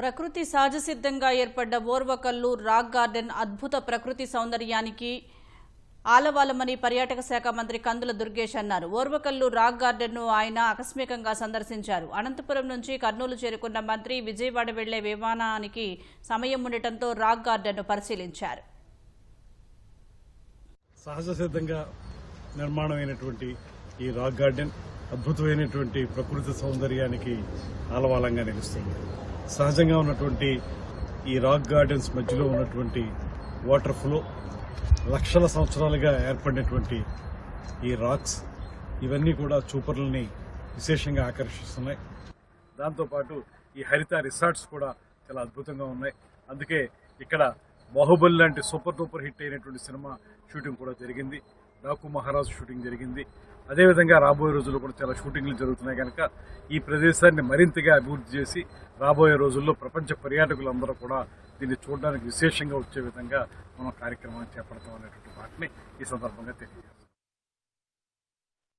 ప్రకృతి సహజసిద్ధంగా ఏర్పడ్డ Orvakal rock garden అద్భుత ప్రకృతి సౌందర్యానికి ఆలవాలమని పర్యాటక శాఖ మంత్రి కందుల దుర్గేష్ అన్నారు. ఓర్వకల్లు రాక్ గార్డెన్ను ఆయన ఆకస్మికంగా సందర్శించారు. అనంతపురం నుంచి కర్నూలు చేరుకున్న మంత్రి విజయవాడ వెళ్ళే విమానానికి సమయం ఉండటంతో రాక్ గార్డెన్ను పరిశీలించారు. సహజ సిద్ధంగా నిర్మాణమైనటువంటి ఈ రాక్ గార్డెన్ అద్భుతమైనటువంటి ప్రకృతి సౌందర్యానికి ఆలవాలంగా నిలుస్తుంది. సహజంగా ఉన్నటువంటి ఈ రాక్ గార్డెన్స్ మధ్యలో ఉన్నటువంటి వాటర్ ఫ్లో లక్షల సంవత్సరాలుగా ఏర్పడినటువంటి ఈ రాక్స్ ఇవన్నీ కూడా చూపర్లని విశేషంగా ఆకర్షిస్తున్నాయి. దాంతోపాటు ఈ హరిత రిసార్ట్స్ కూడా చాలా అద్భుతంగా ఉన్నాయి. అందుకే ఇక్కడ బాహుబలి లాంటి సూపర్ డూపర్ హిట్ అయినటువంటి సినిమా షూటింగ్ కూడా జరిగింది. డాకు మహారాజ్ షూటింగ్ జరిగింది. అదేవిధంగా రాబోయే రోజుల్లో కూడా చాలా షూటింగ్లు జరుగుతున్నాయి కనుక ఈ ప్రదేశాన్ని మరింతగా అభివృద్ధి చేసి రాబోయే రోజుల్లో ప్రపంచ పర్యాటకులందరూ కూడా దీన్ని చూడడానికి విశేషంగా వచ్చే విధంగా మనం కార్యక్రమాన్ని చేపడతాం అనేటువంటి వాటిని ఈ సందర్భంగా తెలియజేస్తాం